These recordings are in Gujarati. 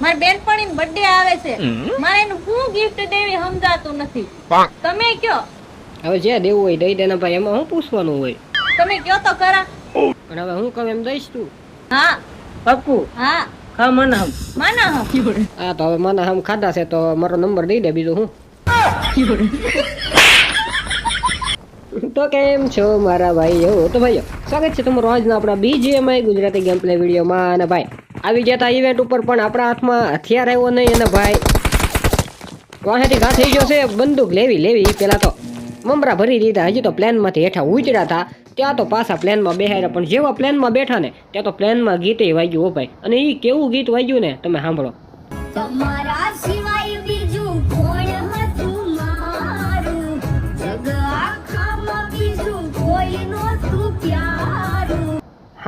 મારી બેનપણી બર્થડે આવે છે. મારે એનું શું ગિફ્ટ દેવી સમજાતું નથી. તમે કયો? હવે જે દેવું હોય દઈ દેના ભાઈ એમાં હું પૂછવાનું હોય? તમે કયો તો ખરા. પણ હવે હું કહું એમ દઈશ તું. હા. પાક્કું? હા. હા મના હમ માના હમ હા તો હવે મને હમ ખાધા છે તો મારો નંબર દઈ દે બીજું હું. તો કેમ છો મારા ભાઈઓ? તો ભાઈઓ સ્વાગત છે તમારું આજના આપણા બીજીએમઆઈ ગુજરાતી ગેમ પ્લે વિડીયોમાં અને ભાઈ આવી ગયા તા ઇવેન્ટ ઉપર, પણ આપણા હાથમાં હથિયાર આવ્યો નહીં અને ભાઈ, વાહેથી ઘા થઈ ગયો છે, બંદૂક લેવી લેવી પેલા તો મમરા ભરી દીધા. હજી તો પ્લેનમાંથી હેઠા ઉચડ્યા હતા ત્યાં તો પાછા પ્લેનમાં બેહાર્યા પણ જેવા પ્લેનમાં બેઠા ને, ત્યાં તો પ્લેનમાં ગીતે વાગ્યું હો ભાઈ. અને એ કેવું ગીત વાગ્યું ને, તમે સાંભળો. તમારા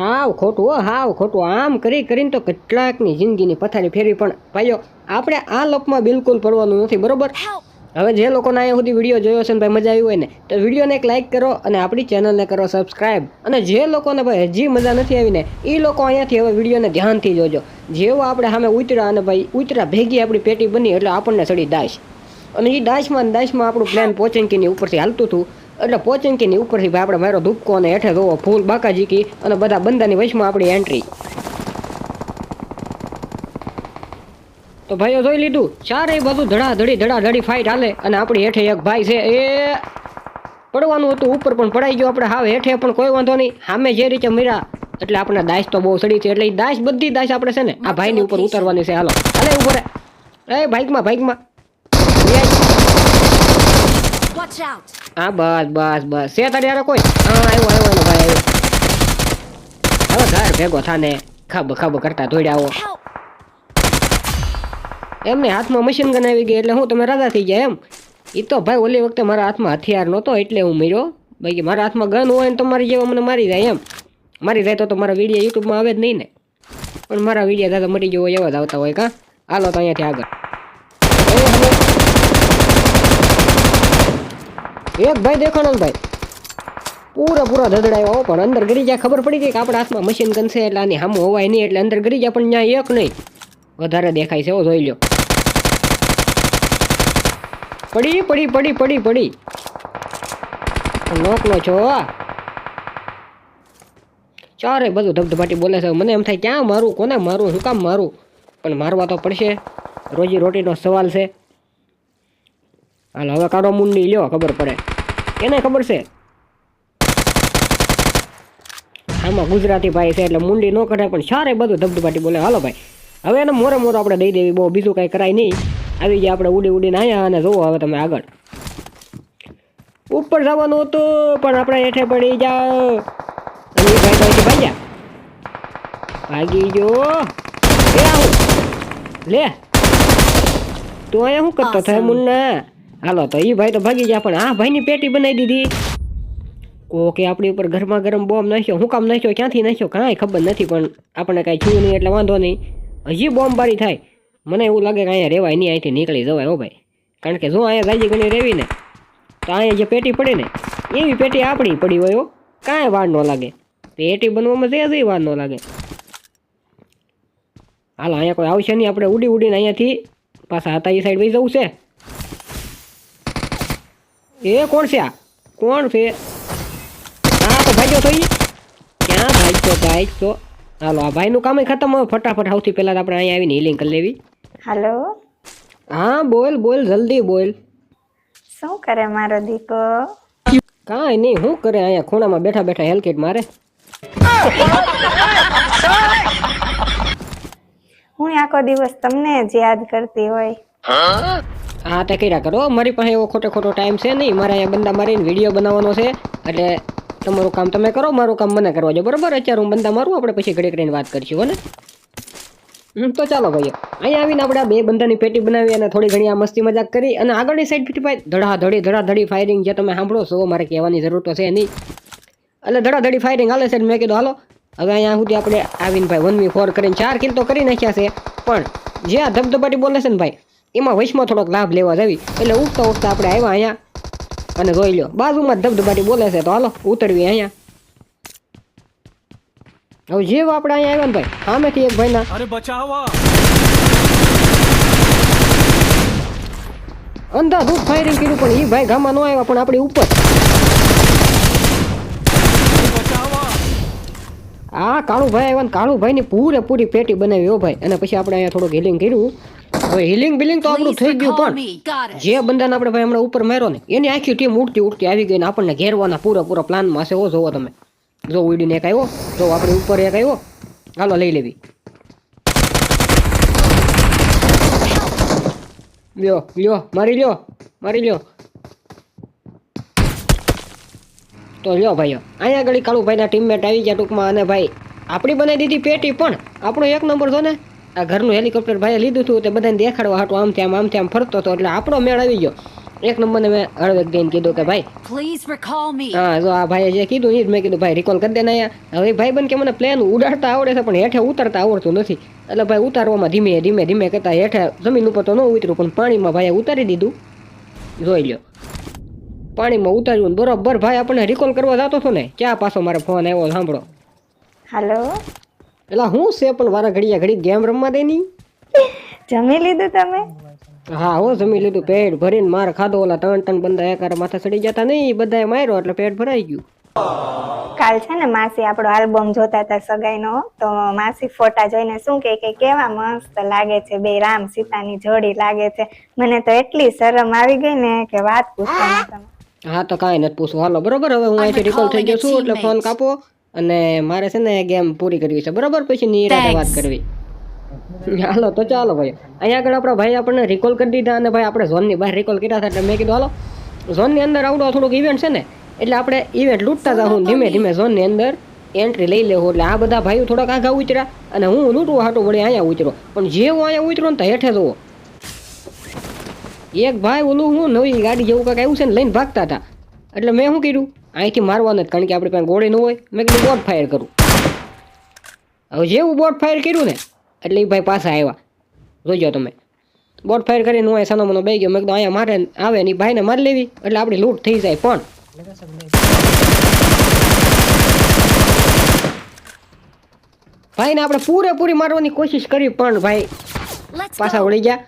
હાવ ખોટું હો હાવ ખોટું. આમ કરી કરીને તો કેટલાકની જિંદગીની પથારી ફેરવી પણ ભાઈઓ આપણે આ લપમાં બિલકુલ પડવાનું નથી બરોબર? હવે. જે લોકોને અહીંયા સુધી વીડિયો જોયો છે ને ભાઈ મજા આવી હોય ને તો વિડીયોને એક લાઇક કરો અને આપણી ચેનલને કરો સબસ્ક્રાઇબ. અને જે લોકોને ભાઈ હજી મજા નથી આવી ને એ લોકો અહીંયાથી હવે વિડીયોને ધ્યાનથી જોજો. જેવો આપણે સામે ઉતરા અને ભાઈ ઉતરા ભેગી આપણી પેટી બની એટલે આપણને સડી દાશ અને એ દાશમાં દાશમાં આપણું પ્લાન પોચંકીની ઉપરથી હાલતું હતું. એટલે પોચંકીની ઉપરથી ભાઈ આપણે મારો ધૂપકો અને હેઠે જોવો, ફૂલ બાકાજીકી અને બધા બંદાની વચમાં આપણી એન્ટ્રી તો ભાઈઓ જોઈ લીધું? ચારેય બધું ધડાધડી ધડાધડી ફાઇટ હાલે અને આપણી હેઠે એક ભાઈ છે, એ પડવાનું હતું, ઉપર પણ પડાઈ ગયો આપણે હાવ હેઠે, પણ કોઈ વાંધો નહીં. સામે જે રીતે મીરા, એટલે આપણે દાશ તો બહુ સડી છે, એટલે એ દાશ બધી દાશ આપણે છે ને, આ ભાઈની ઉપર ઉતરવાની છે, હાલો. હાલે ઉપર એ બાઇકમાં બાઇકમાં Watch આઉટ હા, બસ બસ બસ. છે તારી યાર કોઈ? હા, આવ્યો આવ્યો એનો ભાઈ, આવ્યો. હવે ઘર ભેગો થાને, ખબ ખબ કરતા દોડ્યા આવો. એમને હાથમાં મશીન ગન આવી ગઈ એટલે હું તમે રાજા થઈ ગયા એમ. એ તો ભાઈ ઓલી વખતે મારા હાથમાં હથિયાર નહોતો એટલે હું મર્યો. બાકી મારા હાથમાં ગન હોય ને તો મારી જેવા મને મારી જાય એમ. મારી જાય તો મારા વીડિયો યુટ્યુબમાં આવે જ નહીં ને. પણ મારા વીડિયો દાદા મરી ગયો હોય એવા જ આવતા હોય કાં? હાલો તો અહીંયાથી આગળ હવે હવે એક ભાઈ દેખો ને ભાઈ. પૂરા પૂરા ધડડાયો પણ અંદર ગરી જાય ખબર પડી ગઈ કે આપણા હાથમાં મશીન ગન છે એટલે આની સામું હોવાય નહીં, એટલે અંદર ગરી જાય પણ ત્યાં એક નહીં. વધારે દેખાય છે એવો જોઈ લ્યો. પડી પડી પડી પડી પડી. નોકલો છો ચારે બધું ધબધબાટી બોલે છે. મને એમ થાય, ક્યાં મારું, કોને મારું, શું કામ મારું? પણ મારવા તો પડશે. રોજી રોટીનો સવાલ છે. હાલ, હવે કાઢો મુંડી લ્યો, ખબર પડે. એને ખબર છે? આમાં ગુજરાતી ભાઈ છે એટલે મુંડી ન કઢાય પણ સારે બધું ધબધબાટી બોલે. હાલો ભાઈ હવે એને મોરે મોરો આપણે દઈ દેવી બહુ બીજું કાંઈ કરાય નહીં. આવી ગયા આપણે ઉડી ઉડીને આવ્યા અને જોવો હવે તમે આગળ. ઉપર જવાનું હતું પણ આપણે હેઠે પડી જાઓ. અને ભાઈ તો ભાગ્યા. ભાગી ગયો. લે. તું અહીંયા શું કરતો થાય મુન્ના? હાલો, તો એ ભાઈ તો ભાગી ગયા, પણ આ ભાઈની પેટી બનાવી દીધી. કોકે આપણી ઉપર ઘરમાં ગરમ બોમ્બ નાખ્યો, હું કામ નાખ્યો, ક્યાંથી નાખ્યો, કાંઈ ખબર નથી, પણ આપણે કાંઈ જોયું નહીં એટલે વાંધો નહીં. હજી બોમ્બ બારી થાય. મને એવું લાગે કે અહીંયા રહેવાય નહીં, અહીંથી નીકળી જવાય, હો ભાઈ. કારણ કે જો અહીંયા રાજી ગણી રહેવી ને તો અહીંયા જે પેટી પડી ને, એવી પેટી આપણી પડી હોય કાંઈ વાર ન લાગે. પેટી બનવામાં જે વાર ન લાગે. હાલ, અહીંયા કોઈ આવશે નહીં, આપણે ઉડી ઉડીને અહીંયાથી પાછા હતા એ સાઈડ ભાઈ જવું છે. એ કોણ છે આ? કોણ છે? હા તો ભાગ્યો તો ક્યાં ભાઈ તો ભાઈ તો હાલો આ ભાઈનું કામ ખતમ હવે ફટાફટ સૌથી પહેલાં આપણે અહીંયા આવીને હિલિંગ કરી લેવી. હાલો. હા બોલ બોલ જલ્દી બોલ. શું કરે મારો દીકો કાંઈ નહીં શું કરે અહીંયા? ખૂણામાં બેઠા બેઠા હેલકેટ મારે. હું આખો દિવસ તમને જ યાદ કરતી હોય. હા, તે કર્યા કરો મારી પાસે એવો ખોટો ખોટો ટાઈમ છે નહીં. મારે અહીંયા બંદા મારીને વીડિયો બનાવવાનો છે. એટલે તમારું કામ તમે કરો, મારું કામ મને કરવા જો બરાબર? અત્યારે હું બંદા મારું, આપણે પછી ઘડી કરીને વાત કરીશું, હો ને? હમ, તો ચાલો ભાઈઓ અહીંયા આવીને આપણે બે બંદાની પેટી બનાવી અને થોડી ઘણી આ મસ્તી મજાક કરી અને આગળની સાઈડથી ભાઈ ધડા ધડી ફાયરિંગ જે તમે સાંભળો છો, મારે કહેવાની જરૂર તો છે નહીં. એટલે ધડાધડી ફાયરિંગ હાલે ને મેં કીધું, હાલો, હવે અહીંયા સુધી આપણે આવીને ભાઈ વન વી ફોર કરીને ચાર કિલ તો કરી નાખ્યા છે. પણ જે આ ધબધબાટી બોલે છે ને ભાઈ એમાં વૈશમાં થોડોક લાભ લેવા જવી. એટલે ઉગતા ઉગતા આપણે આવ્યા અહીંયા. અને જોઈ લો બાજુમાં ધબધબાટી બોલે છે તો હાલો ઉતરવી અહીંયા. હવે જેવો આપણે અહીંયા આવ્યા ને ભાઈ સામેથી એક ભાઈના. અરે બચાવવા અંધાધૂત ફાયરિંગ કર્યું પણ એ ભાઈ ગામમાં ન આવ્યા પણ આપણી ઉપર. હા કાળુભાઈ આવ્યા ને કાળુભાઈની પૂરેપૂરી પેટી બનાવી હો ભાઈ. અને પછી આપણે અહીંયા થોડું હિલિંગ કર્યું. હવે હિલિંગ બિલિંગ તો આપણું થઈ ગયું પણ જે બંદાને આપણે ભાઈ હમણાં ઉપર માર્યો ને એની આખી ટીમ ઉડતી ઉડતી આવી ગઈ ને આપણને ઘેરવાના પૂરા પૂરા પ્લાનમાં છે ઓ જોવો તમે. જો ઉડીને એક આવ્યો જો આપણે ઉપર એક આવ્યો. હાલો લઈ લેવી. લ્યો લ્યો મારી લ્યો મારી લ્યો. તો લ્યો ભાઈઓ અહીંયા આગળ કાળુભાઈના ટીમમેટ આવી ગયા ટૂંકમાં અને ભાઈ આપણી બનાવી દીધી પેટી પણ. આપણો એક નંબર જો ને આ ઘરનું હેલિકોપ્ટર ભાઈએ લીધું હતું તે બધાને દેખાડવા હાટું આમથી આમ આમથી આમ ફરતો હતો. એટલે આપણો મેળ આવી ગયો. એક નંબરને મેં હળવેક જઈને કીધું કે ભાઈ પ્લીઝ રિકોલ મી હા જો આ ભાઈએ જે કીધું એ જ મેં કીધું ભાઈ રિકોલ કરી દે ને અહીંયા. હવે ભાઈ બન કે મને પ્લેન ઉડાડતા આવડે છે પણ હેઠે ઉતરતા આવડતું નથી. એટલે ભાઈ ઉતારવામાં ધીમે ધીમે ધીમે કરતા હેઠે જમીન ઉપર તો ન ઉતર્યું પણ પાણીમાં ભાઈએ ઉતારી દીધું. જોઈ લ્યો. પાણીમાં ઉતાર્યું ને બરોબર ભાઈ આપણને રિકોલ કરવા જતો હતો ને. ક્યાં પાછો મારે ફોન આવ્યો સાંભળો. હાલો એટલે હું છે પણ વારા ઘડિયા ઘડી ગેમ રમવા દે ની જમી લીધું તમે? હા હો જમી લીધું. પેટ ભરીને માર ખાધો. ઓલા ત્રણ ત્રણ બંદા એકાર માથે ચડી જતા નહીં બધાએ માર્યો એટલે પેટ ભરાઈ ગયું. કાલ છે ને માસી આપણો આલ્બમ જોતા હતા સગાઈનો તો માસી ફોટા જોઈને શું કે કેવા મસ્ત લાગે છે બે રામ સીતાની જોડી લાગે છે. મને તો એટલી શરમ આવી ગઈ ને કે વાત પૂછો હા તો કાંઈ નથી પૂછવું. હાલો બરોબર? હવે હું અહીંથી રિકોલ થઈ ગયો છું એટલે ફોન કાપો. અને મારે છે ને ગેમ પૂરી કરવી છે. બરોબર? પછી નિરાતે વાત કરવી. હાલો તો ચાલો ભાઈ. અહીંયા આગળ આપણા ભાઈ આપણને રિકોલ કરી દીધા અને ભાઈ આપણે ઝોનની બહાર રિકોલ કર્યા હતા એટલે મેં કીધું હાલો ઝોનની અંદર આવડો થોડુંક ઇવેન્ટ છે ને એટલે આપણે ઇવેન્ટ લૂંટતા જાઉં ધીમે ધીમે ઝોનની અંદર એન્ટ્રી લઈ લેવું. એટલે આ બધા ભાઈઓ થોડાક આગા ઉતર્યા અને હું લૂંટવા હાટું વળી અહીંયા ઉતરો પણ જે હું અહીંયા ઉતરો ને તો હેઠે જુઓ. એક ભાઈ ઓલું હું નવી ગાડી જેવું કાંઈક આવ્યું છે ને લઈને ભાગતા હતા. એટલે મેં શું કર્યું? અહીંથી મારવાનું જ કારણ કે આપણી પાસે ગોળી ન હોય. મેં કીધું બોટ ફાયર કરું. હવે જેવું બોટ ફાયર કર્યું ને એટલે એ ભાઈ પાછા આવ્યા. જોજો તમે. બોટ ફાયર કરીને હું સનો મનો બે ગયો. મેં કીધું અહીંયા મારે આવે ને એ ભાઈને મારી લેવી એટલે આપણી લૂંટ થઈ જાય પણ. ભાઈને આપણે પૂરેપૂરી મારવાની કોશિશ કરી પણ ભાઈ પાછા વળી ગયા.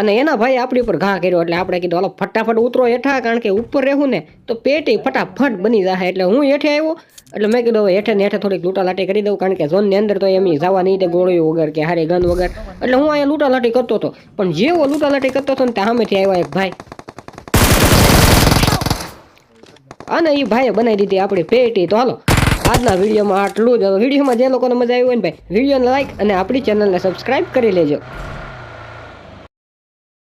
અને એના ભાઈ આપણી ઉપર ઘા કર્યો એટલે આપણે કીધું, હાલો, ફટાફટ ઉતરો હેઠા, કારણ કે ઉપર રહેવું ને, તો પેટી ફટાફટ બની જાય એટલે હું હેઠે આવ્યો, એટલે મેં કીધું, હવે હેઠે ને હેઠે થોડીક લૂંટાલાટી કરી દઉં, કારણ કે ઝોનની અંદર તો એમ જવા નહીં દે, ગોળીઓ વગર કે હારે ગન વગર. એટલે હું અહીંયા લૂંટાલાટી કરતો હતો. પણ જેવો લૂંટાલાટી કરતો હતો ને, ત્યાં સામેથી આવ્યા એક ભાઈ. અને એ ભાઈએ બનાવી દીધી આપણી પેટી. તો હાલો, આજના વિડીયોમાં આટલું જ. વિડીયોમાં જે લોકોને મજા આવી હોય ને ભાઈ, વિડીયોને લાઈક અને આપણી ચેનલને સબસ્ક્રાઈબ કરી લેજો.